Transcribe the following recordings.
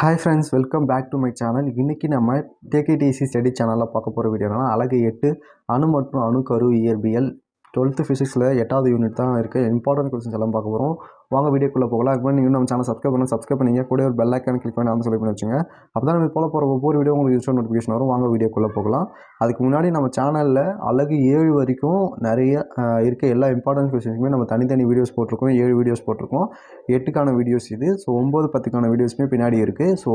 Hi friends welcome back to my channel இன்றைக்கி நம்ம டேகேடிசி study சேனலில் பார்க்க போகிற வீடியோனா அழகு எட்டு அணு மற்றும் அணுக்கரு இயற்பியல் டுவெல்த்து ஃபிசிக்ஸில் எட்டாவது யூனிட் தான் இருக்குது. இம்பார்ட்டன்ட் கொஸ்டின்ஸ் எல்லாம் பார்க்க போகிறோம். வாங்க வீடியோக்குள்ளே போகலாம். அதுக்கு நீங்கள் நம்ம சேனல் சப்ஸ்கிரைப் பண்ணி சப்ஸ்கிரைப் பண்ணிங்க. கூட ஒரு பெல் ஐக்கான் கிளிக் பண்ணி அந்த சொல்லி பண்ணி வச்சுங்க. அப்போ தான் நம்ம போல போகிற ஒவ்வொரு வீடியோ உங்களுக்கு யூஸ் நோட்டிஃபிகேஷன் வரும். வாங்க வீடியோக்குள்ளே போகலாம். அதுக்கு முன்னாடி நம்ம சேனலில் அழகு ஏழு வரைக்கும் நிறைய இருக்க எல்லா இம்பார்ட்டன்ட் கொஸ்டின்ஸுமே நம்ம தனித்தனி வீடியோஸ் போட்டிருக்கோம். ஏழு வீடியோஸ் போட்டிருக்கோம். எட்டுக்கான வீடியோஸ் இது. ஸோ ஒம்பது பத்துக்கான வீடியோஸுமே பின்னாடி இருக்குது ஸோ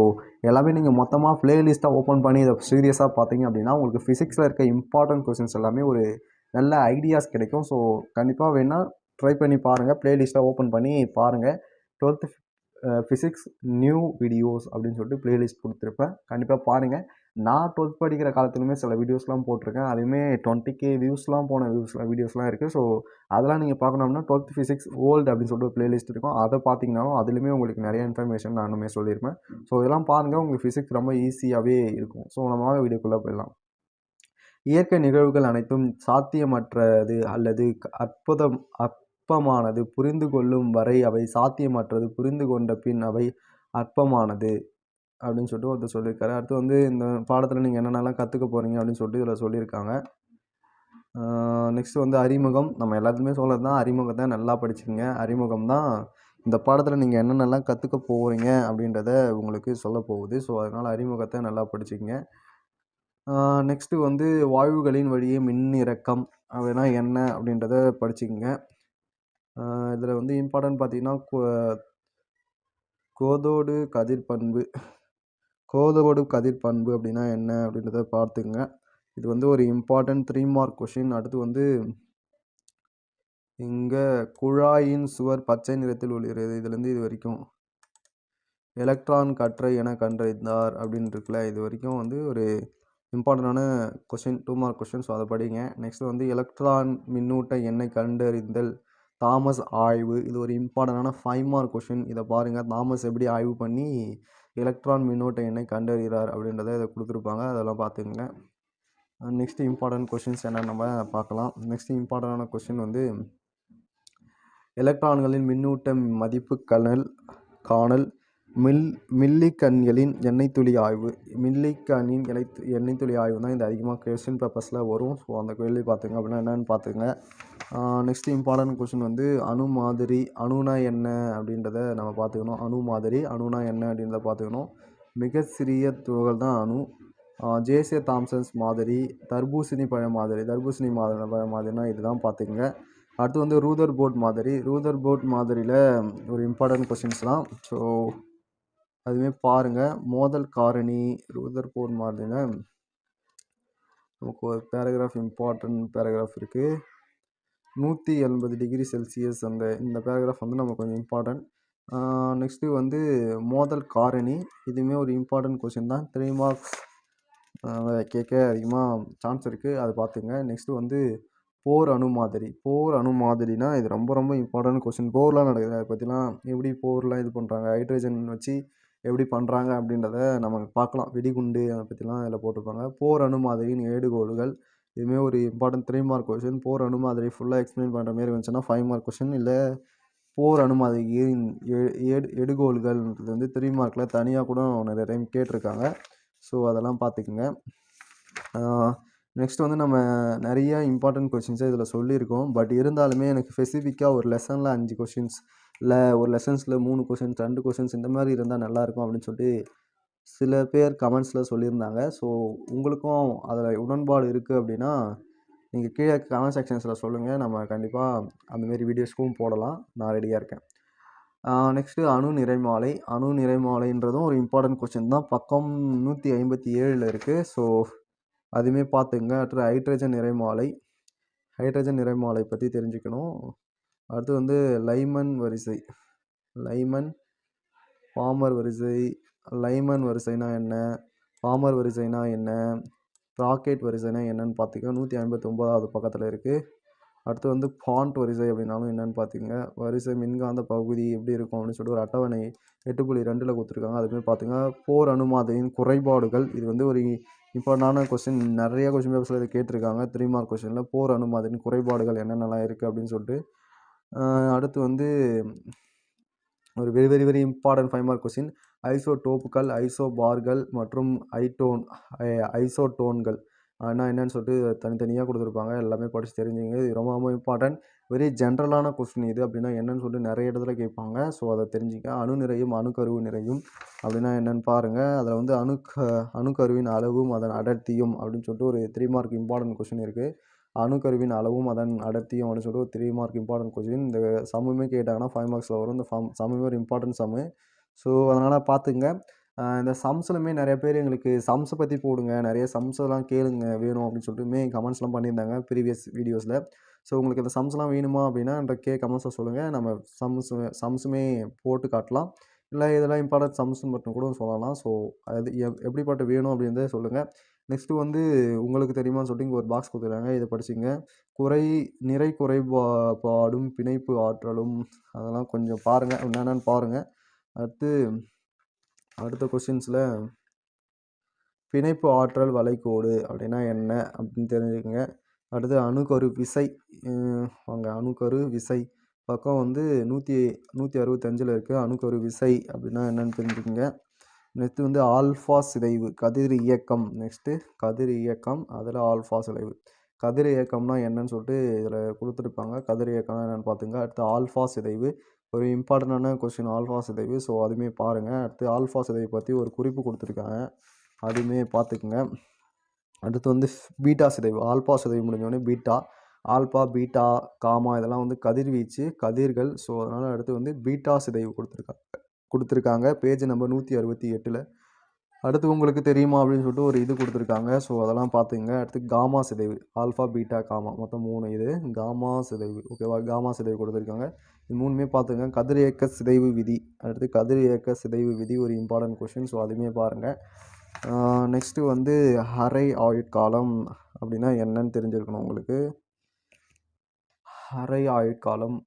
எல்லாமே நீங்கள் மொத்தமாக ப்ளேலிஸ்ட்டாக ஓப்பன் பண்ணி இதை சீரியஸாக பார்த்தீங்க அப்படின்னா உங்களுக்கு ஃபிசிக்ஸில் இருக்க இம்பார்ட்டன்ட் கொஸ்டின்ஸ் எல்லாமே ஒரு நல்ல ஐடியாஸ் கிடைக்கும். ஸோ கண்டிப்பாக வேணால் ட்ரை பண்ணி பாருங்கள் ப்ளேலிஸ்ட்டாக ஓப்பன் பண்ணி பாருங்கள் டுவெல்த்து ஃபிசிக்ஸ் நியூ வீடியோஸ் அப்படின்னு சொல்லிட்டு ப்ளேலிஸ்ட் கொடுத்துருப்பேன். கண்டிப்பாக பாருங்கள் நான் டுவெல்த் படிக்கிற காலத்துலையுமே சில வீடியோஸ்லாம் போட்டிருக்கேன். அதுவுமே டுவெண்ட்டி கே வியூஸ்லாம் போன வியூஸ்லாம் வீடியோஸ்லாம் இருக்குது ஸோ அதெல்லாம் நீங்கள் பார்க்கணும்னா டுவெல்த் ஃபிசிக்ஸ் ஓல்டு அப்படின்னு சொல்லிட்டு ஒரு ப்ளேலிஸ்ட் இருக்கும். அதை பார்த்தீங்கனாலும் அதுலேயுமே உங்களுக்கு நிறைய இன்ஃபர்மேஷன் நானுமே சொல்லியிருப்பேன் ஸோ இதெல்லாம் பாருங்கள் உங்களுக்கு ஃபிசிக்ஸ் ரொம்ப ஈஸியாகவே இருக்கும். ஸோ நம்ம வீடியோக்குள்ளே போயிடலாம். இயற்கை நிகழ்வுகள் அனைத்தும் சாத்தியமற்றது அல்லது அற்புதம் அற்பமானது. புரிந்து கொள்ளும் வரை அவை சாத்தியமற்றது. புரிந்து கொண்ட பின் அவை அற்பமானது அப்படின்னு சொல்லிட்டு ஒருத்தர் சொல்லியிருக்காரு. அடுத்து வந்து இந்த பாடத்தில் நீங்கள் என்னென்னலாம் கற்றுக்க போகிறீங்க அப்படின்னு சொல்லிட்டு இதில் சொல்லியிருக்காங்க. நெக்ஸ்ட் வந்து அறிமுகம். நம்ம எல்லாத்துக்குமே சொல்கிறது தான் அறிமுகத்தை நல்லா படிச்சுக்கோங்க. அறிமுகம் தான் இந்த பாடத்தில் நீங்கள் என்னென்னலாம் கற்றுக்க போகிறீங்க அப்படின்றத உங்களுக்கு சொல்ல போகுது. ஸோ அதனால் அறிமுகத்தை நல்லா படிச்சுக்கோங்க. நெக்ஸ்ட்டு வந்து வாயுகளின் வழியே மின்னிறக்கம். அப்படின்னா என்ன அப்படின்றத படிச்சுக்கங்க. இதில் வந்து இம்பார்ட்டன்ட் பார்த்தீங்கன்னா கோ- கோதோடு கதிர் பண்பு கோதோடு கதிர் பண்பு அப்படின்னா என்ன அப்படின்றத பார்த்துங்க இது வந்து ஒரு இம்பார்ட்டன்ட் த்ரீ மார்க் கொஷின் அடுத்து வந்து இங்கே குழாயின் சுவர் பச்சை நிறத்தில் ஒளிர்கிறது. இதுலேருந்து இது வரைக்கும் எலக்ட்ரான் கற்றை என கண்டறிந்தார் அப்படின்னு இருக்குல்ல. இது வரைக்கும் வந்து ஒரு இம்பார்ட்டண்ட்டான question two mark question so அதை படிங்க. நெக்ஸ்ட் வந்து எலக்ட்ரான் மின்னூட்ட எண்ணெய் கண்டறிந்தல். தாமஸ் ஆய்வு. இது ஒரு இம்பார்ட்டண்டான ஃபைவ் மார்க் கொஷின் இதை பாருங்கள் தாமஸ் எப்படி ஆய்வு பண்ணி எலக்ட்ரான் மின்னோட்ட எண்ணெய் கண்டறிகிறார் அப்படின்றத இதை கொடுத்துருப்பாங்க. அதெல்லாம் பார்த்துக்குங்க. நெக்ஸ்ட் இம்பார்ட்டன்ட் கொஷின்ஸ் என்ன நம்ம பார்க்கலாம். நெக்ஸ்ட் இம்பார்ட்டண்டான கொஷின் வந்து எலக்ட்ரான்களின் மின்னூட்ட மதிப்பு கணல் காணல். மில் மில்லிகன்களின் எண்ணெய் துளி ஆய்வு. மில்லிகனின் எண்ணெய் எண்ணெய் துளி ஆய்வு தான் இது அதிகமாக கொஸ்டின் பேப்பர்ஸில் வரும். ஸோ அந்த கேள்வி பார்த்துங்க அப்படின்னா என்னென்னு பார்த்துங்க. நெக்ஸ்ட் இம்பார்ட்டன்ட் கொஷின் வந்து அணு மாதிரி அணுனா என்ன அப்படின்றத நம்ம பார்த்துக்கணும். அணு மாதிரி அணுனா என்ன அப்படின்றத பார்த்துக்கணும். மிக சிறிய துகள் தான் அணு. ஜேசே தாம்சன்ஸ் மாதிரி தர்பூசணி பழ மாதிரி தர்பூசணி மாதிரி பழ மாதிரினா இதுதான் பார்த்துக்குங்க. அடுத்து வந்து ரூதர் போர்ட் மாதிரி. ரூதர் போர்ட் மாதிரியில் ஒரு இம்பார்ட்டன்ட் கொஷின்ஸ்லாம் ஸோ அதுவுமே பாருங்கள் மோதல் காரணி ரூதர் போர் மாதிரினா நமக்கு ஒரு பேராகிராஃப் இம்பார்ட்டன்ட் பேராகிராஃப் இருக்குது நூற்றி எண்பது டிகிரி செல்சியஸ் அந்த இந்த பேராகிராஃப் வந்து நமக்கு கொஞ்சம் இம்பார்ட்டன்ட் நெக்ஸ்ட்டு வந்து மோதல் காரணி. இதுவுமே ஒரு இம்பார்ட்டன்ட் கொஷின் தான். த்ரீ மார்க்ஸ் கேட்க அதிகமாக சான்ஸ் இருக்குது அதை பார்த்துங்க. நெக்ஸ்ட்டு வந்து போர் அணு மாதிரி. போர் அணு மாதிரினா இது ரொம்ப ரொம்ப இம்பார்ட்டன்ட் கொஷின் போர்லாம் நடக்குது. அதை பற்றிலாம் எப்படி போர்லாம் இது பண்ணுறாங்க ஹைட்ரஜன் வச்சு எப்படி பண்ணுறாங்க அப்படின்றத நம்ம பார்க்கலாம். வெடிகுண்டு அதை பற்றிலாம் இதில் போட்டிருப்பாங்க. போர் அணுமாதிரியின் ஏடுகோள்கள் இதுவுமே ஒரு important three mark question Bohr அணுமாதிரி ஃபுல்லாக எக்ஸ்பிளைன் பண்ணுற மாதிரி வந்துச்சுன்னா ஃபைவ் மார்க் கொஷின் இல்லை போர் அணுமாதிரியின் ஏடு எடுகோள்கள்ன்றது வந்து த்ரீ மார்க்கில் தனியாக கூட நிறைய டைம் கேட்டிருக்காங்க. ஸோ அதெல்லாம் பார்த்துக்குங்க. நெக்ஸ்ட் வந்து நம்ம நிறைய இம்பார்ட்டன்ட் கொஷின்ஸை இதில் சொல்லியிருக்கோம். பட் இருந்தாலுமே எனக்கு ஸ்பெசிஃபிக்காக ஒரு லெசனில் அஞ்சு கொஷின்ஸ் இல்லை ஒரு லெசன்ஸில் மூணு கொஷின்ஸ் ரெண்டு கொஷின்ஸ் இந்த மாதிரி இருந்தால் நல்லாயிருக்கும் அப்படின்னு சொல்லிட்டு சில பேர் கமெண்ட்ஸில் சொல்லியிருந்தாங்க. ஸோ உங்களுக்கும் அதில் உடன்பாடு இருக்குது அப்படின்னா நீங்கள் கீழே கமெண்ட் செக்ஷன்ஸில் சொல்லுங்கள் நம்ம கண்டிப்பாக அந்தமாரி வீடியோஸ்க்கும் போடலாம். நான் ரெடியாக இருக்கேன். நெக்ஸ்ட்டு அணு நிறைமாலை. அணு நிறைமாலைன்றதும் ஒரு இம்பார்ட்டன்ட் கொஸ்டின் தான். பக்கம் நூற்றி ஐம்பத்தி ஏழில் இருக்குது ஸோ அதுவுமே பார்த்துங்க. அடுத்து ஹைட்ரஜன் நிறைமாலை. ஹைட்ரஜன் நிறைமாலை பற்றி தெரிஞ்சுக்கணும். அடுத்து வந்து லைமன் வரிசை. லைமன் பாமர் வரிசை. லைமன் வரிசைனா என்ன? பாமர் வரிசைனா என்ன? ராக்கெட் வரிசைனா என்னன்னு பார்த்துக்க நூற்றி ஐம்பத்தொம்போதாவது பக்கத்தில் இருக்குது அடுத்து வந்து ஃபாண்ட் வரிசை அப்படின்னாலும் என்னன்னு பார்த்துங்க. வரிசை மின்காந்த பகுதி எப்படி இருக்கும் அப்படின்னு சொல்லிட்டு ஒரு அட்டவணை எட்டு புள்ளி ரெண்டில் கொடுத்துருக்காங்க. அதுமாதிரி பார்த்துங்க போர் அனுமாதையின் குறைபாடுகள். இது வந்து ஒரு இம்பார்ட்டண்டான கொஸ்டின் நிறைய கொஸ்டின் பேப்பர்ஸில் இதை கேட்டிருக்காங்க. த்ரீ மார்க் கொஸ்டினில் போர் அனுமாதையின் குறைபாடுகள் என்னென்னலாம் இருக்குது அப்படின்னு சொல்லிட்டு. அடுத்து வந்து ஒரு very very very important five mark question ஐசோடோப்புகள் ஐசோபார்கள் மற்றும் ஐடோன் ஐசோடோன்கள். ஆனால் என்னன்னு சொல்லிட்டு தனித்தனியாக கொடுத்துருப்பாங்க. எல்லாமே படித்து தெரிஞ்சுங்க. இது ரொம்ப ரொம்ப இம்பார்ட்டன்ட் வெரி ஜென்ரலான கொஸ்டின் இது அப்படின்னா என்னன்னு சொல்லிட்டு நிறைய இடத்துல கேட்பாங்க. ஸோ அதை தெரிஞ்சுக்க. அணு நிறையும் அணுக்கருவு நிறையும் அப்படின்னா என்னன்னு பாருங்கள் அதில் வந்து அணுக்க அணுக்கருவின் அளவும் அதன் அடர்த்தியும் அப்படின்னு சொல்லிட்டு ஒரு த்ரீ மார்க் இம்பார்ட்டன்ட் கொஸ்டின் இருக்குது அணுக்கருவின் அளவும் அதன் அடர்த்தியும் அப்படின்னு சொல்லிட்டு ஒரு த்ரீ மார்க் இம்பார்ட்டன்ட் கொஸ்டின் இந்த சம்முமே கேட்டாங்கன்னா ஃபைவ் மார்க்ஸில் வரும். இந்த ஃபம் சம்முமே ஒரு இம்பார்ட்டன்ட் சம்மு ஸோ அதனால் பார்த்துங்க. இந்த சம்ஸ்லுமே நிறைய பேர் எங்களுக்கு சம்ஸை பற்றி போடுங்க நிறைய சம்ஸெல்லாம் கேளுங்க வேணும் அப்படின்னு சொல்லிட்டுமே கமெண்ட்ஸ்லாம் பண்ணியிருந்தாங்க ப்ரீவியஸ் வீடியோஸில் ஸோ உங்களுக்கு இந்த சம்ஸ்லாம் வேணுமா அப்படின்னா என்ற கே கமெண்ட்ஸை சொல்லுங்கள் நம்ம சம்ஸ் சம்ஸுமே போட்டு காட்டலாம். இல்லை இதெல்லாம் இம்பார்ட்டன்ட் சம்ஸ் மட்டும் கூட சொல்லலாம். ஸோ அது எப் எப்படிப்பட்ட வேணும் அப்படின்றத சொல்லுங்கள் நெக்ஸ்ட்டு வந்து உங்களுக்கு தெரியுமான்னு சொல்லிட்டு இங்கே ஒரு பாக்ஸ் கொடுத்துருக்காங்க. இதை படிச்சுங்க குறை நிறை குறைபாடும் பிணைப்பு ஆற்றலும். அதெல்லாம் கொஞ்சம் பாருங்கள் என்னென்னு பாருங்கள் அடுத்து அடுத்த கொஸ்டின்ஸில் பிணைப்பு ஆற்றல் வளைகோடு அப்படின்னா என்ன அப்படின்னு தெரிஞ்சுக்கோங்க. அடுத்து அணுக்கரு விசை வாங்க அணுக்கரு விசை. பக்கம் வந்து நூற்றி நூற்றி அறுபத்தஞ்சில் இருக்குது அணுக்கரு விசை அப்படின்னா என்னன்னு தெரிஞ்சுக்கோங்க. நெக்ஸ்ட்டு வந்து ஆல்ஃபா சிதைவு கதிர் இயக்கம். நெக்ஸ்ட்டு கதிர் இயக்கம் அதில் ஆல்ஃபா சிதைவு. கதிர் இயக்கம்னா என்னன்னு சொல்லிட்டு இதில் கொடுத்துருப்பாங்க. கதிர் இயக்கம்னா என்னென்னு பார்த்துங்க அடுத்து ஆல்ஃபா சிதைவு. ஒரு இம்பார்ட்டண்டான கொஸ்டின் ஆல்ஃபா சிதைவு. ஸோ அதுவுமே பாருங்கள் அடுத்து ஆல்ஃபா சிதைவு பற்றி ஒரு குறிப்பு கொடுத்துருக்காங்க. அதுவுமே பார்த்துக்குங்க அடுத்து வந்து பீட்டா சிதைவு. ஆல்பா சிதைவு முடிஞ்சோடனே பீட்டா. ஆல்பா பீட்டா காமா இதெல்லாம் வந்து கதிர்வீச்சு கதிர்கள். ஸோ அதனால் அடுத்து வந்து பீட்டா சிதைவு கொடுத்துருக்காங்க கொடுத்துருக்காங்க. பேஜ் நம்பர் நூற்றி அறுபத்தி எட்டில். அடுத்து உங்களுக்கு தெரியுமா அப்படின்னு சொல்லிட்டு ஒரு இது கொடுத்துருக்காங்க. ஸோ அதெல்லாம் பார்த்துங்க. அடுத்து காமா சிதைவு ஆல்ஃபா பீட்டா காமா. மொத்தம் மூணு இது. காமா சிதைவு. ஓகேவா காமா சிதைவு கொடுத்துருக்காங்க. இது மூணுமே பார்த்துங்க. கதிரியக்க சிதைவு விதி. அடுத்து கதிரியக்க சிதைவு விதி ஒரு இம்பார்ட்டன்ட் கொஷின் ஸோ அதுவுமே பாருங்கள் நெக்ஸ்ட்டு வந்து ஹரை ஆயுட்காலம் அப்படின்னா என்னன்னு தெரிஞ்சிருக்கணும் உங்களுக்கு. ஹரை ஆயுட்காலம்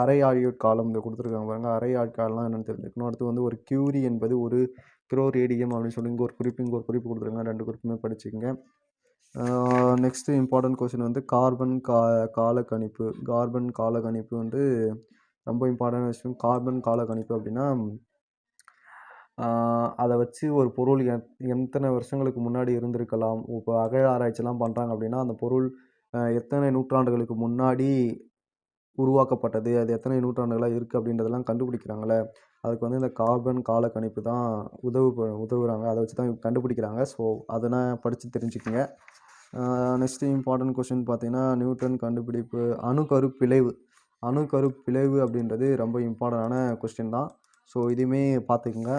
அரை ஆயுட்காலம் இங்கே கொடுத்துருக்காங்க பாருங்கள் அரை ஆட்காலம்லாம் என்னென்னு தெரிஞ்சுக்கணும் அடுத்து வந்து ஒரு கியூரி என்பது ஒரு கிரோ ரேடியம் அப்படின்னு சொல்லி இங்கே ஒரு குறிப்பு இங்கே ஒரு குறிப்பு கொடுத்துருக்காங்க. ரெண்டு குறிப்புமே படிச்சுக்கங்க. நெக்ஸ்ட்டு இம்பார்ட்டன்ட் கொஸ்டின் வந்து கார்பன் கா காலக்கணிப்பு. கார்பன் காலக்கணிப்பு வந்து ரொம்ப இம்பார்ட்டன்ட் விஷயம். கார்பன் காலக்கணிப்பு அப்படின்னா அதை வச்சு ஒரு பொருள் எத் எத்தனை வருஷங்களுக்கு முன்னாடி இருந்திருக்கலாம். இப்போ அகழ ஆராய்ச்சிலாம் பண்ணுறாங்க அப்படின்னா அந்த பொருள் எத்தனை நூற்றாண்டுகளுக்கு முன்னாடி உருவாக்கப்பட்டது அது எத்தனை நூற்றாண்டுகளாக இருக்குது அப்படின்றதெல்லாம் கண்டுபிடிக்கிறாங்களே. அதுக்கு வந்து இந்த கார்பன் காலக்கணிப்பு தான் உதவு ப- அதை வச்சு தான் கண்டுபிடிக்கிறாங்க. ஸோ அதை நான் படித்து தெரிஞ்சுக்கங்க. நெக்ஸ்ட்டு இம்பார்ட்டன்ட் கொஸ்டின் பார்த்தீங்கன்னா நியூட்டன் கண்டுபிடிப்பு அணுக்கரு பிளவு அணுக்கரு பிளவு அப்படின்றது ரொம்ப இம்பார்ட்டண்டான கொஸ்டின் தான். ஸோ இதையுமே பார்த்துக்குங்க.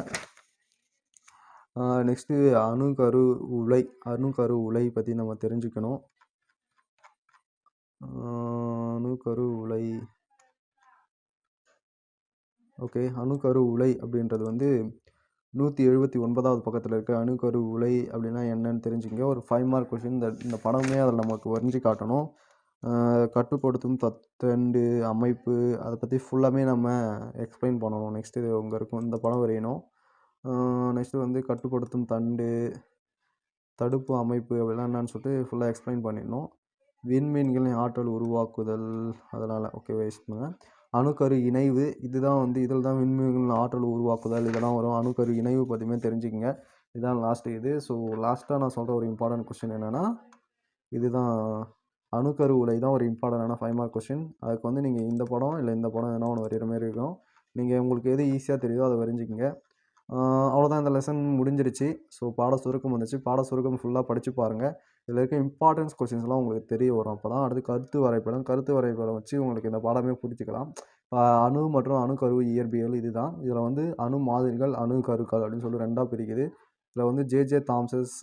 நெக்ஸ்ட்டு அணுக்கரு உலை அணுக்கரு உலை பற்றி நம்ம தெரிஞ்சுக்கணும். அணு அணுக்கரு உலை. ஓகே அணுக்கரு உலை அப்படின்றது வந்து நூற்றி எழுபத்தி ஒன்பதாவது பக்கத்தில் இருக்க அணுக்கரு உலை அப்படின்னா என்னன்னு தெரிஞ்சுங்க ஒரு ஃபைவ் மார்க் கொஷின் இந்த இந்த படமே அதில் நமக்கு வரைஞ்சி காட்டணும். கட்டுப்படுத்தும் தத்தண்டு அமைப்பு அதை பற்றி ஃபுல்லாமே நம்ம எக்ஸ்பிளைன் பண்ணணும். நெக்ஸ்ட்டு இது உங்கள் இருக்கும் இந்த படம் வரையணும். நெக்ஸ்ட்டு வந்து கட்டுப்படுத்தும் தண்டு தடுப்பு அமைப்பு அப்படிலாம் என்னன்னு சொல்லிட்டு ஃபுல்லாக எக்ஸ்பிளைன் பண்ணிடணும். விண்மீன்களின் ஆற்றல் உருவாக்குதல். அதனால் ஓகே வேஸ்ட் பண்ணுங்கள் அணுக்கரு இணைவு இதுதான் வந்து இதில் தான் விண்மீன்களின் ஆற்றல் உருவாக்குதல். இதெல்லாம் வரும். அணுக்கரு இணைவு பற்றியுமே தெரிஞ்சுக்கங்க. இதுதான் லாஸ்ட்டு இது. ஸோ லாஸ்ட்டாக நான் சொல்கிற ஒரு இம்பார்ட்டன்ட் கொஸ்டின் என்னென்னா இதுதான் அணுக்கரு உலை தான் ஒரு இம்பார்ட்டண்டான ஃபைவ் மார்க் கொஸ்டின் அதுக்கு வந்து நீங்கள் இந்த படம் இல்லை இந்த படம் எதனா ஒன்று வரைகிற மாதிரி இருக்கும். நீங்கள் உங்களுக்கு எது ஈஸியாக தெரியுதோ அதை வரைஞ்சிக்கங்க. அவ்வளோதான் இந்த லெசன் முடிஞ்சிருச்சு. ஸோ பாட சுருக்கம் வந்துச்சு. பாட சுருக்கம் ஃபுல்லாக படித்து பாருங்கள் இதில் இருக்க இம்பார்ட்டன்ஸ் கொஸ்டின்ஸ்லாம் உங்களுக்கு தெரிய வரும். அப்போ தான் அடுத்து கருத்து வரைபடம் கருத்து வரைபடம் வச்சு உங்களுக்கு இந்த பாடமே புரிஞ்சுக்கலாம். அணு மற்றும் அணுக்கருவு இயற்பியல் இதுதான். இதில் வந்து அணு மாதிரிகள் அணு கருக்கள் அப்படின்னு சொல்லி ரெண்டாக பிரிக்குது. இதில் வந்து ஜேஜே தாம்சஸ்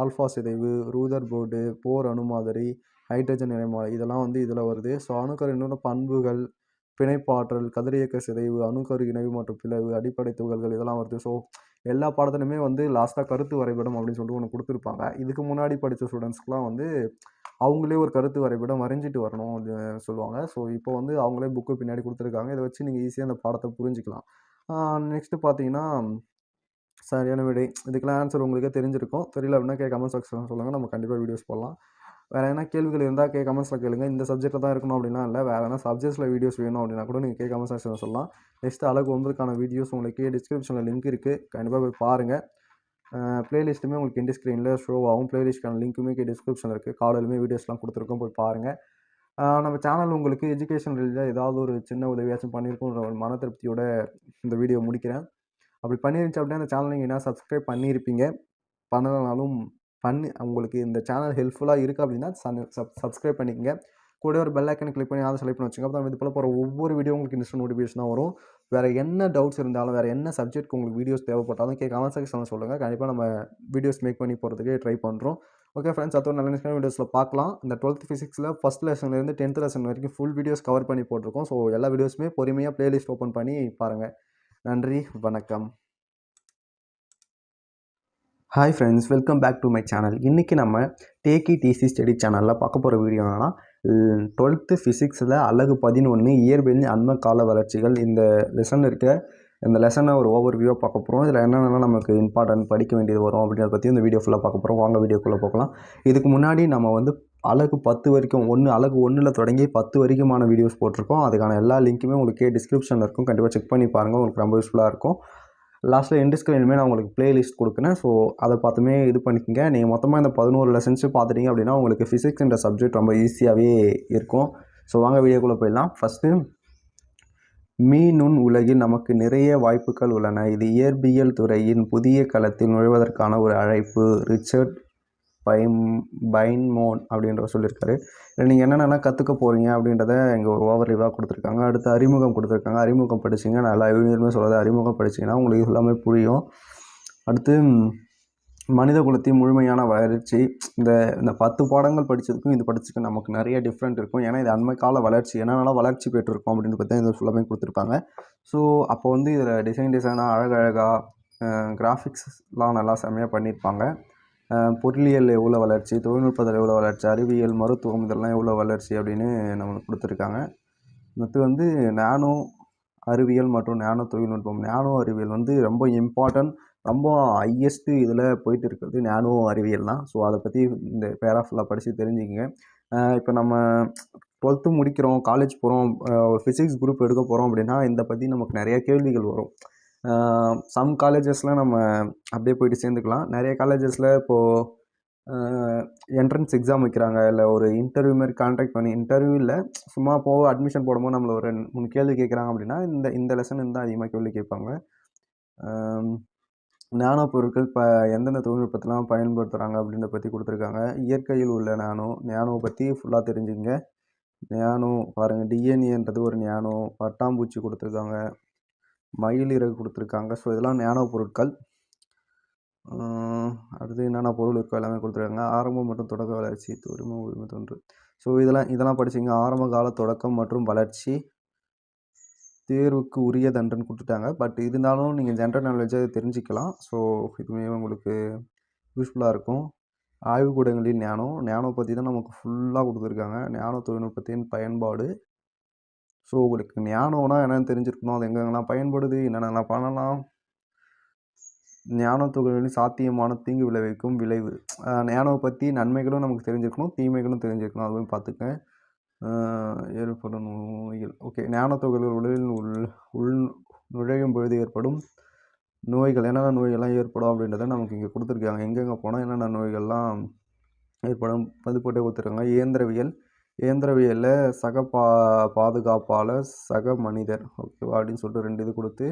ஆல்ஃபா சிதைவு ரூதர் போர்டு போர் அணு மாதிரி ஹைட்ரஜன் நிலைமாலை இதெல்லாம் வந்து இதில் வருது. ஸோ அணுக்கரு இன்னொரு பண்புகள் பிணைப்பாற்றல் கதிரியக்க சிதைவு அணுக்கரு இணைவு மற்றும் பிளவு அடிப்படை துகள்கள் இதெல்லாம் வருது. ஸோ எல்லா பாடத்துலையுமே வந்து லாஸ்ட்டாக கருத்து வரைபடம் அப்படின்னு சொல்லிட்டு ஒன்று கொடுத்துருப்பாங்க. இதுக்கு முன்னாடி படித்த ஸ்டூடெண்ட்ஸ்க்குலாம் வந்து அவங்களே ஒரு கருத்து வரைபடம் வரைஞ்சிட்டு வரணும் அப்படின்னு சொல்லுவாங்க. ஸோ இப்போ வந்து அவங்களே புக்கு பின்னாடி கொடுத்துருக்காங்க. இதை வச்சு நீங்கள் ஈஸியாக அந்த பாடத்தை புரிஞ்சுக்கலாம். நெக்ஸ்ட்டு பார்த்தீங்கன்னா சரியான விடை. இதுக்கெல்லாம் ஆன்சர் உங்களுக்கே தெரிஞ்சிருக்கும். தெரியல அப்படின்னா கே கமெண்ட் செக்ஷன் சொல்லுங்கள் நம்ம கண்டிப்பாக வீடியோஸ் போடலாம். வேறு எதனா கேள்விகள் இருந்தால் கே கமெண்ட்ஸில் கேளுங்க. இந்த சப்ஜெக்ட்டில் தான் இருக்கணும் அப்படின்னா இல்லை வேறு எதனா சப்ஜெக்ட்ஸில் வீடியோஸ் வேணும் அப்படின்னா கூட நீங்கள் கே கமெண்ட் செக்ஷனில் சொல்லலாம். நெக்ஸ்ட் அழகு ஒன்பதுக்கான வீடியோஸ் உங்களுக்கு டிஸ்கிரிப்ஷனில் லிங்க் இருக்குது கண்டிப்பாக போய் பாருங்கள் ப்ளேலிஸ்ட்டுமே உங்களுக்கு இண்டி ஸ்க்ரீனில் ஷோ ஆகும். ப்ளேலிஸ்ட்க்கான லிங்க்குமே டிஸ்கிரிப்ஷனில் இருக்குது காலையிலுமே வீடியோஸ்லாம் கொடுத்துருக்கோம் போய் பாருங்கள் நம்ம சேனல் உங்களுக்கு எஜுகேஷன் ரிலேட்டாக ஏதாவது ஒரு சின்ன உதவியாச்சும் பண்ணியிருக்கோன்ற ஒரு மன திருப்தியோட இந்த வீடியோ முடிக்கிறேன். அப்படி பண்ணிருந்துச்சு அப்படின்னா அந்த சேனல் நீங்கள் என்ன சப்ஸ்கிரைப் பண்ணியிருப்பீங்க பண்ணலனாலும் பண்ணி உங்களுக்கு இந்த சேனல் ஹெல்ப்ஃபுல்லாக இருக்குது அப்படின்னா சப் சப்ஸ்கிரைப் பண்ணிக்கங்க. கூட ஒரு பெல் ஐக்கனை கிளிக் பண்ணி அதை செலக்ட் பண்ணி வச்சுங்க அப்போ இது போல் போகிற ஒவ்வொரு வீடியோ உங்களுக்கு இன்ஸ்டன்ட் நோட்டிஃபிகேஷனாக வரும். வேறு என்ன டவுட்ஸ் இருந்தாலும் வேறு என்ன சப்ஜெக்ட் உங்களுக்கு வீடியோஸ் தேவைப்பட்டாலும் கே கமெண்ட் செக்ஷனில் சொல்லுங்கள் கண்டிப்பாக நம்ம வீடியோஸ் மேக் பண்ணி போகிறதுக்கு ட்ரை பண்ணுறோம் ஓகே ஃப்ரெண்ட்ஸ் அது ஒரு நல்ல நிமிஷம் வீடியோஸில் பார்க்கலாம். இந்த டுவெல்த் ஃபிசிக்ஸில் ஃபஸ்ட் லெசன்லேருந்து டென்த் லெசன் வரைக்கும் ஃபுல் வீடியோஸ் கவர் பண்ணி போட்டிருக்கோம். ஸோ எல்லா வீடியோஸுமே பொறுமையாக ப்ளேலிஸ்ட் ஓப்பன் பண்ணி பாருங்கள் நன்றி வணக்கம். Hi friends welcome back to my channel இன்றைக்கி நம்ம டேக்கி டிசி ஸ்டடி சேனலில் பார்க்க போகிற வீடியோ என்னன்னா டுவெல்த்து ஃபிசிக்ஸில் அழகு பதினொன்று இயற்பியலின் அண்ம கால வளர்ச்சிகள். இந்த லெசன் இருக்க இந்த லெசனை ஒரு ஓவர் வியூவாக பார்க்க போகிறோம் இதில் என்னென்னலாம் நமக்கு இம்பார்ட்டன்ட் படிக்க வேண்டியது வரும் அப்படின்றத பற்றி இந்த வீடியோ ஃபுல்லாக பார்க்க போகிறோம் வாங்க வீடியோக்குள்ளே போகலாம். இதுக்கு முன்னாடி நம்ம வந்து அழகு பத்து வரைக்கும் ஒன்று அழகு ஒன்றில் தொடங்கி பத்து வரைக்குமான வீடியோஸ் போட்டிருக்கோம். அதுக்கான எல்லா லிங்க்குமே உங்களுக்கு டிஸ்கிரிப்ஷனில் இருக்கும். கண்டிப்பாக செக் பண்ணி பாருங்கள் உங்களுக்கு ரொம்ப யூஸ்ஃபுல்லாக இருக்கும். லாஸ்ட்டில் எண்டு ஸ்க்ரீனுமே நான் உங்களுக்கு ப்ளேலிஸ்ட் கொடுக்குறேன். ஸோ அதை பார்த்துமே இது பண்ணிக்கோங்க. நீங்கள் மொத்தமாக இந்த பதினோரு லெசன்ஸு பார்த்துட்டீங்க அப்படின்னா உங்களுக்கு ஃபிசிக்ஸ்ன்ற சப்ஜெக்ட் ரொம்ப ஈஸியாகவே இருக்கும். ஸோ வாங்க வீடியோக்குள்ளே போயிடலாம். ஃபஸ்ட்டு மீனுண் உலகில் நமக்கு நிறைய வாய்ப்புகள் உள்ளன. இது இயற்பியல் துறையின் புதிய களத்தில் நுழைவதற்கான ஒரு அழைப்பு. ரிச்சர்ட் பைம் பைன்மோன் அப்படின்ற சொல்லியிருக்காரு. இதில் நீங்கள் என்னென்னலாம் கற்றுக்க போகிறீங்க அப்படின்றத இங்கே ஒரு ஓவர் ரிவாக கொடுத்துருக்காங்க. அடுத்து அறிமுகம் கொடுத்துருக்காங்க. அறிமுகம் படிச்சிங்க நல்லா யூனியருமே சொல்லுது அறிமுகம் படிச்சிங்கன்னா உங்களுக்கு எல்லாமே புரியும். அடுத்து மனித குலத்தின் முழுமையான வளர்ச்சி. இந்த இந்த பத்து பாடங்கள் படித்ததுக்கும் இது படிச்சதுக்கும் நமக்கு நிறைய டிஃப்ரெண்ட் இருக்கும். ஏன்னா இது அண்மை கால வளர்ச்சி. என்னென்னலாம் வளர்ச்சி பெற்றிருக்கோம் அப்படின்னு பார்த்தா இது ஃபுல்லாமே கொடுத்துருப்பாங்க. ஸோ அப்போ வந்து இதில் டிசைன் டிசைனாக அழகழகாக கிராஃபிக்ஸ்லாம் நல்லா செம்மையாக பண்ணியிருப்பாங்க. பொருளியல் எவ்வளோ வளர்ச்சி தொழில்நுட்பத்தில் எவ்வளோ வளர்ச்சி அறிவியல் மருத்துவம் இதெல்லாம் எவ்வளோ வளர்ச்சி அப்படின்னு நம்மளுக்கு கொடுத்துருக்காங்க. அடுத்து வந்து நானோ அறிவியல் மற்றும் நானோ தொழில்நுட்பம். நானோ அறிவியல் வந்து ரொம்ப இம்பார்ட்டன்ட் ரொம்ப ஹையஸ்ட்டு இதில் போயிட்டு இருக்கிறது நானோ அறிவியல் தான் ஸோ அதை பற்றி இந்த பேராஃபுல்லாக படித்து தெரிஞ்சுக்கங்க. இப்போ நம்ம டுவெல்த்து முடிக்கிறோம் காலேஜ் போகிறோம் ஒரு ஃபிசிக்ஸ் குரூப் எடுக்க போகிறோம் அப்படின்னா இந்த பற்றி நமக்கு நிறைய கேள்விகள் வரும். சம் காலேஜஸில் நம்ம அப்படியே போயிட்டு சேர்ந்துக்கலாம். நிறைய காலேஜஸில் இப்போது என்ட்ரன்ஸ் எக்ஸாம் வைக்கிறாங்க. இல்லை ஒரு இன்டர்வியூ மாதிரி கான்டாக்ட் பண்ணி இன்டர்வியூ இல்லை சும்மா போக அட்மிஷன் போடும்போது நம்மளை ஒரு ரெண்டு மூணு கேள்வி கேட்குறாங்க அப்படின்னா இந்த இந்த லெசன் இருந்தால் அதிகமாக கேள்வி கேட்பாங்க. நானோ பொருட்கள் இப்போ எந்தெந்த தொழில்நுட்பத்தெலாம் பயன்படுத்துகிறாங்க அப்படின்றத பற்றி கொடுத்துருக்காங்க. இயற்கையில் உள்ள நானோ நானோ பற்றி ஃபுல்லாக தெரிஞ்சுங்க நானோ பாருங்கள் டிஎன்ஏன்றது ஒரு நானோ பட்டாம்பூச்சி கொடுத்துருக்காங்க. மயில் இறகு கொடுத்துருக்காங்க. ஸோ இதெல்லாம் ஞான பொருட்கள். அடுத்து என்னென்ன பொருள் இருக்கோ எல்லாமே கொடுத்துருக்காங்க. ஆரம்பம் மற்றும் தொடக்க வளர்ச்சி உரிமை உரிமை தொன்று. ஸோ இதெல்லாம் இதெல்லாம் படிச்சிங்க. ஆரம்ப கால தொடக்கம் மற்றும் வளர்ச்சி. தேர்வுக்கு உரிய தண்டனை கொடுத்துட்டாங்க. பட் இருந்தாலும் நீங்கள் ஜென்ரல் நாலேஜை தெரிஞ்சுக்கலாம். ஸோ இதுவுமே உங்களுக்கு யூஸ்ஃபுல்லாக இருக்கும். ஆய்வுக்கூடங்களில் ஞானம் ஞானம் பற்றி தான் நமக்கு ஃபுல்லாக கொடுத்துருக்காங்க. ஞான தொழில்நுட்பத்தின் பயன்பாடு. ஸோ உங்களுக்கு ஞானம்னா என்னென்னு தெரிஞ்சிருக்கணும். அது எங்கெங்கெல்லாம் பயன்படுது என்னென்னலாம் பண்ணலாம். ஞான தொழில்களின் சாத்தியமான தீங்கு விளைவிக்கும் விளைவு. ஞானவை பற்றி நன்மைகளும் நமக்கு தெரிஞ்சிருக்கணும் தீமைகளும் தெரிஞ்சிருக்கணும். அதுவும் பார்த்துக்க ஏற்படும் நோய்கள். ஓகே ஞான தொழில்கள் உடலில் உள் உள் நுழையும் பொழுது ஏற்படும் நோய்கள். என்னென்ன நோய்கள்லாம் ஏற்படும் அப்படின்றத நமக்கு இங்கே கொடுத்துருக்காங்க. எங்கெங்கே போனால் என்னென்ன நோய்கள்லாம் ஏற்படும்? பதிப்பட்டே கொடுத்துருக்காங்க இயந்திரவியல் இயந்திரவியலில் சக பா பாதுகாப்பாளர் சக மனிதர். ஓகேவா? அப்படின்னு சொல்லிட்டு ரெண்டு இது கொடுத்து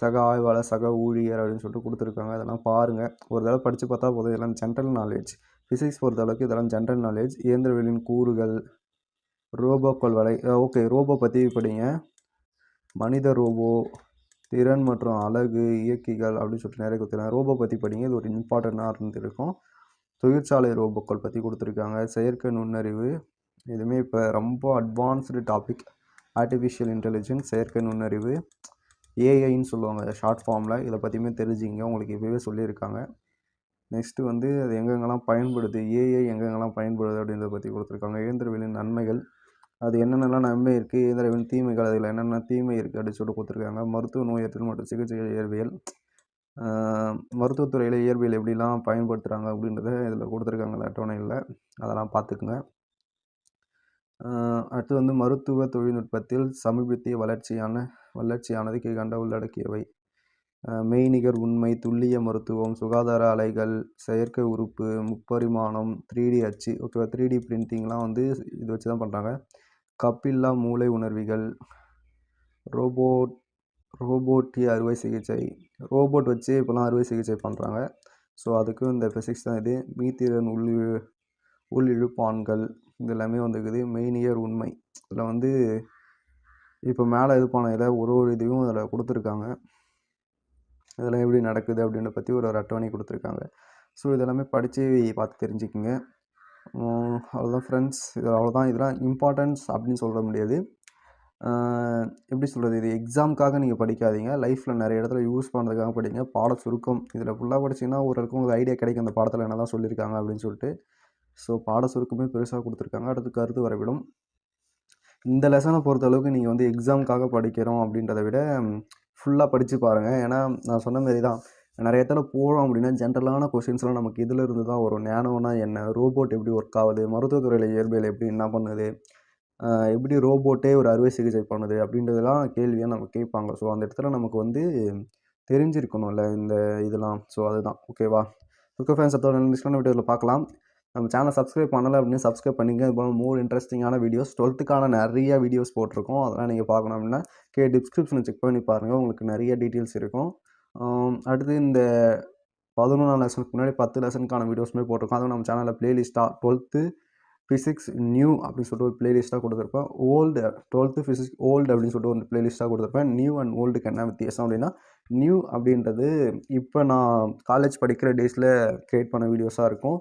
சக ஆய்வாளர் சக ஊழியர் அப்படின்னு சொல்லிட்டு கொடுத்துருக்காங்க. அதெல்லாம் பாருங்கள் ஒரு தடவை படித்து பார்த்தா போதும். இதெல்லாம் ஜென்ரல் நாலேஜ் ஃபிசிக்ஸ் பொறுத்தளவுக்கு இதெல்லாம் ஜென்ரல் நாலேஜ் இயந்திரவியலின் கூறுகள் ரோபோக்கள் வலை ஓகே ரோபோ பற்றி படிங்க. மனித ரோபோ திறன் மற்றும் அழகு இயக்கிகள் அப்படின்னு சொல்லிட்டு நிறைய கொடுத்துருக்காங்க. ரோபோ பற்றி படிங்க. இது ஒரு இம்பார்ட்டண்ட்டாக இருந்துருக்கும். தொழிற்சாலை ரோபோக்கள் பற்றி கொடுத்துருக்காங்க. செயற்கை நுண்ணறிவு இதுவுமே இப்போ ரொம்ப அட்வான்ஸ்டு டாபிக் ஆர்டிஃபிஷியல் இன்டெலிஜென்ஸ் செயற்கை நுண்ணறிவு ஏஐன்னு சொல்லுவாங்க ஷார்ட் ஃபார்மில் இதை பற்றியுமே தெரிஞ்சுங்க உங்களுக்கு இப்போவே சொல்லியிருக்காங்க. நெக்ஸ்ட்டு வந்து அது எங்கெங்கெல்லாம் பயன்படுது ஏஐ எங்கெங்கெல்லாம் பயன்படுது அப்படின்றத பற்றி கொடுத்துருக்காங்க. இயந்திரவியலின் நன்மைகள் அது என்னென்னலாம் நன்மை இருக்குது இயந்திரவியலின் தீமைகள் அதில் என்னென்ன தீமை இருக்குது அப்படின்னு சொல்லிட்டு கொடுத்துருக்காங்க. மருத்துவ நோயற்றல் மற்றும் சிகிச்சை இயற்பியல் மருத்துவத்துறையில் இயற்பியல் எப்படிலாம் பயன்படுத்துகிறாங்க அப்படின்றத இதில் கொடுத்துருக்காங்க இந்த அட்டவணையில். அதெல்லாம் பார்த்துக்குங்க. அடுத்து வந்து மருத்துவ தொழில்நுட்பத்தில் சமீபத்திய வளர்ச்சியான வளர்ச்சியானது கீழ்கண்ட உள்ளடக்கியவை. மெய்நிகர் உண்மை துல்லிய மருத்துவம் சுகாதார அலைகள் செயற்கை உறுப்பு முப்பரிமாணம் த்ரீடி அச்சு. ஓகேவா த்ரீ டி பிரிண்டிங்லாம் வந்து இது வச்சு தான் பண்ணுறாங்க கப்பில்லா மூளை உணர்விகள் ரோபோட் ரோபோட்டி அறுவை சிகிச்சை. ரோபோட் வச்சு இப்போலாம் அறுவை சிகிச்சை பண்ணுறாங்க ஸோ அதுக்கும் இந்த ஃபிசிக்ஸ் தான் இது. மீத்திறன் உள் உள்ளிழுப்பான்கள் இது எல்லாமே வந்துருக்குது மெய்நிகர் உண்மை. இதில் வந்து இப்போ மேலே இது பண்ண இதை ஒரு ஒரு இதையும் அதில் கொடுத்துருக்காங்க. இதெல்லாம் எப்படி நடக்குது அப்படின்றத பற்றி ஒரு ஒரு அட்டவணை கொடுத்துருக்காங்க. ஸோ இதெல்லாமே படித்து பார்த்து தெரிஞ்சுக்குங்க. அவ்வளோதான் ஃப்ரெண்ட்ஸ் இது அவ்வளோதான். இதெல்லாம் இம்பார்ட்டன்ஸ் அப்படின்னு சொல்ல முடியாது. எப்படி சொல்கிறது? இது எக்ஸாமுக்காக நீங்கள் படிக்காதீங்க. லைஃப்பில் நிறைய இடத்துல யூஸ் பண்ணுறதுக்காக படிங்க. பாட சுருக்கம். இதில் ஃபுல்லாக படிச்சிங்கன்னா ஓரளவுக்கு உங்களுக்கு ஐடியா கிடைக்கும். அந்த பாடத்தில் என்ன தான் சொல்லியிருக்காங்க அப்படின்னு சொல்லிட்டு. ஸோ பாட சுருக்கமே பெருசாக கொடுத்துருக்காங்க. அடுத்து கருத்து வரைபடம். இந்த லெசனை பொறுத்த அளவுக்கு நீங்கள் வந்து எக்ஸாமுக்காக படிக்கிறோம் அப்படின்றத விட ஃபுல்லாக படித்து பாருங்கள் ஏன்னா நான் சொன்ன மாரி தான் நிறைய இடத்துல போகிறோம் அப்படின்னா ஜென்ரலான கொஷின்ஸ்லாம் நமக்கு இதில் இருந்து தான் வரும்? நேனோனா என்ன? ரோபோட் எப்படி ஒர்க் ஆகுது? மருத்துவத்துறையில் இயற்பியல் எப்படி என்ன பண்ணுது? எப்படி ரோபோட்டே ஒரு அறுவை சிகிச்சை பண்ணுது? அப்படின்றதெல்லாம் கேள்வியாக நம்ம கேட்பாங்க. ஸோ அந்த இடத்துல நமக்கு வந்து தெரிஞ்சிருக்கணும்ல இந்த இதெல்லாம். ஸோ அதுதான். ஓகேவா ஓகே ஃபேன்ஸ் அதோட நெக்ஸ்டான வீடியோவில் பார்க்கலாம். நம்ம சேனல் சப்ஸ்கிரைப் பண்ணலை அப்படின்னு சப்ஸ்கிரைப் பண்ணிங்க இது போல் மோர் இன்ட்ரெஸ்டிங்கான வீடியோஸ் டுவெல்த்துக்கான நிறைய வீடியோஸ் போட்டிருக்கோம். அதெல்லாம் நீங்கள் பார்க்கணும் அப்படின்னா கே டிஸ்கிரிப்ஷனை செக் பண்ணி பாருங்கள் உங்களுக்கு நிறைய டீட்டெயில்ஸ் இருக்கும். அடுத்து இந்த பதினொன்றாம் லெசனுக்கு முன்னாடி பத்து லெசனுக்கான வீடியோஸுமே போட்டிருக்கோம். அதுவும் நம்ம சேனலில் ப்ளேலிஸ்ட்டாக டுவெல்த்து ஃபிசிக்ஸ் நியூ அப்படின்னு சொல்லிட்டு ஒரு ப்ளேலிஸ்ட்டாக கொடுத்துருப்பேன். ஓல்டு டுவெல்த்து ஃபிசிக்ஸ் ஓல்டு அப்படின்னு சொல்லிட்டு ஒரு ப்ளேலிஸ்ட்டாக கொடுத்துருப்பேன். நியூ அண்ட் ஓல்டுக்கு என்ன வித்தியாசம் அப்படின்னா நியூ அப்படின்றது இப்போ நான் காலேஜ் படிக்கிற டேஸில் க்ரியேட் பண்ண வீடியோஸாக இருக்கும்.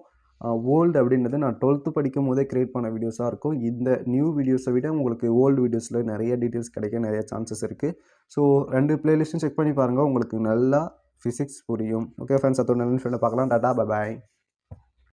ஓல்டு அப்படின்றது நான் டுவெல்த்து படிக்கும் போதே க்ரியேட் பண்ண வீடியோஸாக இருக்கும். இந்த நியூ வீடியோஸை விட உங்களுக்கு ஓல்டு வீடியோஸில் நிறைய டீட்டெயில்ஸ் கிடைக்க நிறைய சான்சஸ் இருக்குது ஸோ ரெண்டு பிளேலிஸ்ட்டும் செக் பண்ணி பாருங்கள் உங்களுக்கு நல்லா ஃபிசிக்ஸ் புரியும். ஓகே ஃப்ரெண்ட்ஸ் அதோட நல்ல ஃப்ரெண்டை பார்க்கலாம். டாட்டா பாய்